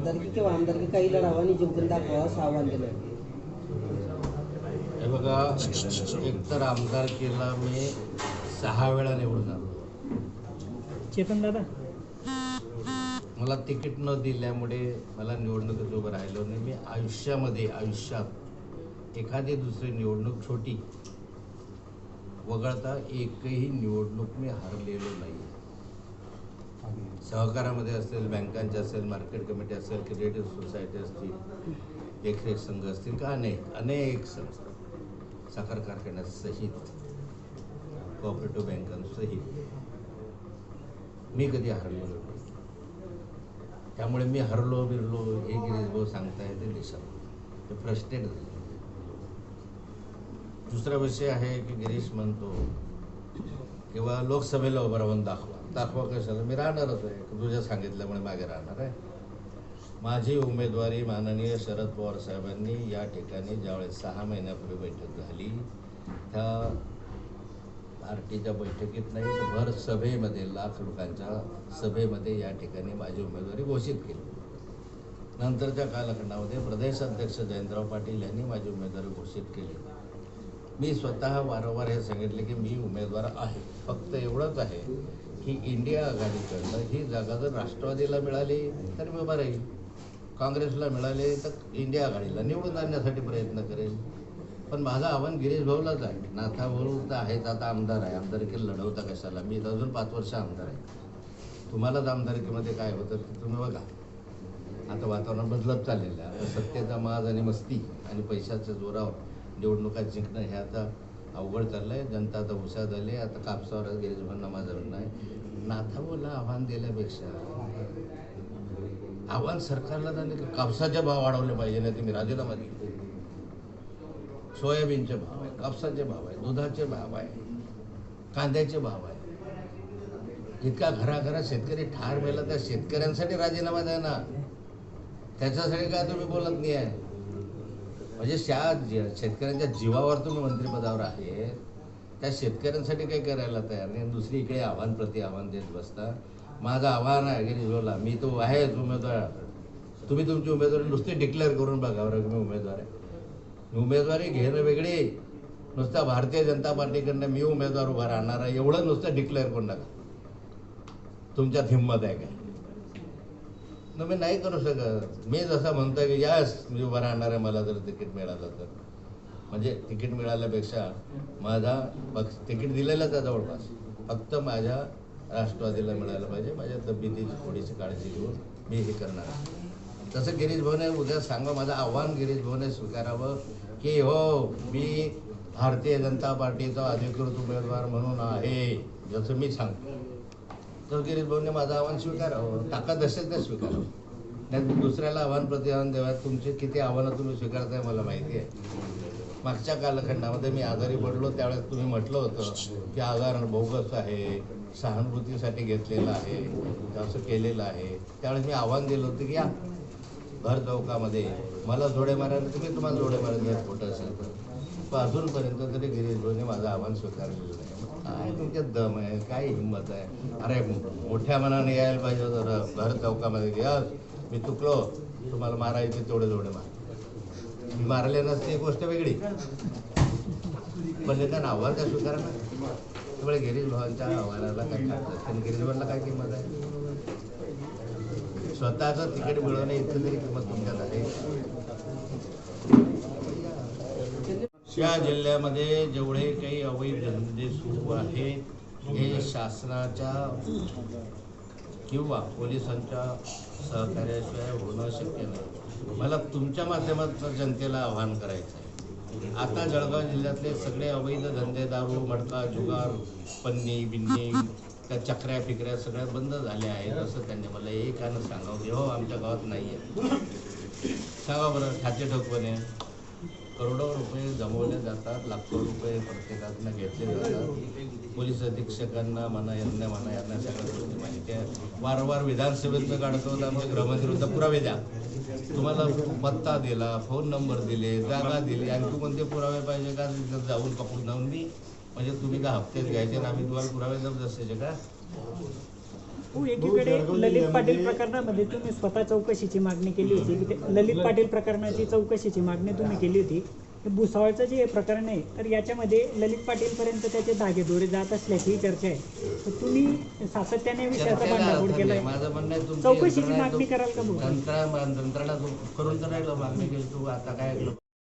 खासदारकी किंवा आमदारकी काही लढावं आणि जिंकून दाखवा असं आव्हान दिलं हे बघा एकतर आमदारकीला मी सहा वेळा निवडून आलो. चेतन दादा? मला तिकीट न दिल्यामुळे मला निवडणुकीत उभं राहिलो नाही मी आयुष्यामध्ये आयुष्यात एखादी दुसरी निवडणूक छोटी वगळता एकही निवडणूक मी हरलेलो नाही सहकारामध्ये असेल बँकांचे असेल मार्केट कमिटी असेल क्रिएटिव्ह सोसायटी असतील देखरेख संघ असतील का? अनेक अनेक संस्था साखर कारखान्यासहित कोऑपरेटिव्ह बँकांसहित. मी कधी हरलो त्यामुळे मी हरलो बिरलो हे गिरीश भाऊ सांगताय ते दिसत ते फ्रस्ट्रेट झाले. दुसरा विषय आहे की गिरीश म्हणतो किंवा लोकसभेला उभं राहून दाखवा. दाखवा कशाला. मी राहणारच आहे. तुझ्या सांगितल्यामुळे मागे राहणार आहे. माझी उमेदवारी माननीय शरद पवार साहेबांनी या ठिकाणी ज्यावेळेस सहा महिन्यापूर्वी बैठक झाली त्या पार्टीच्या बैठकीत नाही तर भर सभेमध्ये लाख लोकांच्या सभेमध्ये या ठिकाणी माझी उमेदवारी घोषित केली. नंतरच्या कालखंडामध्ये प्रदेश अध्यक्ष जयंतराव पाटील यांनी माझी उमेदवारी घोषित केली. मी स्वतः वारंवार हे सांगितले की मी उमेदवार आहे. फक्त एवढंच आहे की इंडिया आघाडीकडनं ही जागा जर राष्ट्रवादीला मिळाली तर मी बरं राहील. काँग्रेसला मिळाले तर इंडिया आघाडीला निवडून आणण्यासाठी प्रयत्न करेल. पण माझं आव्हान गिरीश भाऊलाच आहे. नाथा भाऊ तर आहेच आता आमदार आहे. आमदारकी लढवता कशाला? मी तर अजून पाच वर्ष आमदार आहे. तुम्हालाच आमदारकीमध्ये काय होतं ते तुम्ही बघा. आता वातावरण बदलत चाललेलं आहे. आता सत्तेचा माज आणि मस्ती आणि पैशाच्या जोरावर निवडणुका जिंकणं हे आता अवघड चाललं आहे जनता आता हुशार झाली आहे. आता कापसावर गिरीशभांना माझं नाही आहे. नाथाभाऊला आव्हान दिल्यापेक्षा आव्हान सरकारला झाले की कापसाचे भाव वाढवले पाहिजे नाही तुम्ही राजीनामा दिला सोयाबीनचे भाव आहे कापसाचे भाव आहे दुधाचे भाव आहे कांद्याचे भाव आहे. इतका घराघरात शेतकरी ठार मेला त्या शेतकऱ्यांसाठी राजीनामा द्या ना. त्याच्यासाठी काय तुम्ही बोलत नाही आहे? म्हणजे त्या शेतकऱ्यांच्या जीवावर तुम्ही मंत्रिपदावर आहे त्या शेतकऱ्यांसाठी काही करायला तयार नाही. आणि दुसरी इकडे आव्हान प्रति आव्हान देत बसता. माझं आव्हान आहे गिरीश मी तो आहेच उमेदवार. तुम्ही तुमची उमेदवारी नुसती डिक्लेअर करून बघा बरं की मी उमेदवार आहे. उमेदवारी घेणं वेगळी. नुसता भारतीय जनता पार्टीकडनं मी उमेदवार उभा राहणार आहे एवढं नुसतं डिक्लेअर करून टाका. तुमच्यात हिंमत आहे काय तुम्ही नाही करू शकत. मी जसं म्हणतोय की यास मी उभा राहणार आहे मला जर तिकीट मिळालं तर. म्हणजे तिकीट मिळाल्यापेक्षा माझा पक्ष तिकीट दिलेलंच आहे जवळपास. फक्त माझ्या राष्ट्रवादीला मिळालं पाहिजे. माझ्या तब्येतीची थोडीशी काळजी घेऊन मी हे करणार तसं गिरीश भाऊने उद्या सांगा माझं आव्हान गिरीश भाऊने स्वीकारावं की हो मी भारतीय जनता पार्टीचा अधिकृत उमेदवार म्हणून आहे जसं मी सांगतो. तर गिरीश भाऊने माझं आव्हान स्वीकारावं. ताकद असेल तर स्वीकारावं. त्यात दुसऱ्याला आव्हान प्रतिआव्हान देवा तुमचे किती आव्हानं तुम्ही स्वीकारताय मला माहिती आहे. मागच्या कालखंडामध्ये मी आजारी पडलो त्यावेळेस तुम्ही म्हटलं होतं की आजार बोगस आहे सहानुभूतीसाठी घेतलेलं आहे असं केलेलं आहे. त्यावेळेस मी आव्हान दिलं होतं की या भर चौकामध्ये. मला जोडे मारायला तुम्ही तुम्हाला जोडे मारायला कुठं असेल तर. अजूनपर्यंत तरी गिरीश भाऊने माझं आव्हान स्वीकारलेलं आहे काय तुमच्यात दम आहे? काय हिंमत आहे? अरे मोठ्या मनाने यायला पाहिजे होतं भर चौकामध्ये घ्या. मी चुकलो. तुम्हाला मारायचे तेवढे जोडे मार. मी मारले नसते गोष्ट वेगळी. पण त्यांना आव्हान त्या स्वीकारा ना त्यामुळे गिरीश भावांच्या आव्हानाला काय किंमत गिरीश भावांना काय किंमत आहे? स्वतःचं तिकीट मिळवणे इतकं तरी किंमत तुमच्यात आहे. या जिल्ह्यामध्ये जेवढे काही अवैध धंदे सुरू आहेत हे शासनाच्या किंवा पोलिसांच्या सहकार्याशिवाय होणं शक्य नाही. मला तुमच्या माध्यमातून जनतेला आवाहन करायचं आहे. आता जळगाव जिल्ह्यातले सगळे अवैध धंदे दारू मडका जुगार पन्नी बिन्नी त्या चक्र्या फिकऱ्या सगळ्या बंद झाल्या आहेत असं त्यांनी मला एकानं सांगावं की हो आमच्या गावात नाही आहे सांगा बरं ठाचे ठोकपणे. करोडो रुपये जमवले जातात लाखो रुपये प्रत्येकातनं घेतले जातात. पोलीस अधीक्षकांना म्हणा यांना म्हणा यांना सगळ्या गोष्टी माहिती आहे. वारंवार विधानसभेतनं काढतो तर आमचे गृहमंत्री होता पुरावे द्या. तुम्हाला पत्ता दिला फोन नंबर दिले जागा दिली आणखी कोणते पुरावे पाहिजे का? तिथं जाऊन पकडून जाऊन मी म्हणजे तुम्ही का हप्त्यात घ्यायचे आणि आम्ही तुम्हाला पुरावे जबरदस्तीचे का हो एकीकडे ललित पाटील प्रकरणामध्ये तुम्ही स्वतः चौकशीची मागणी केली होती. ललित पाटील प्रकरणाची चौकशीची मागणी तुम्ही केली होती. भुसावळचं जे प्रकरण आहे तर याच्यामध्ये ललित पाटील पर्यंत त्याचे धागेदोरे जात असल्याची चर्चा आहे. तर तुम्ही सातत्याने विषयाचा भांडाफोड केलाय. माझं म्हणणं चौकशीची मागणी कराल का करून तर मागणी केली तू आता काय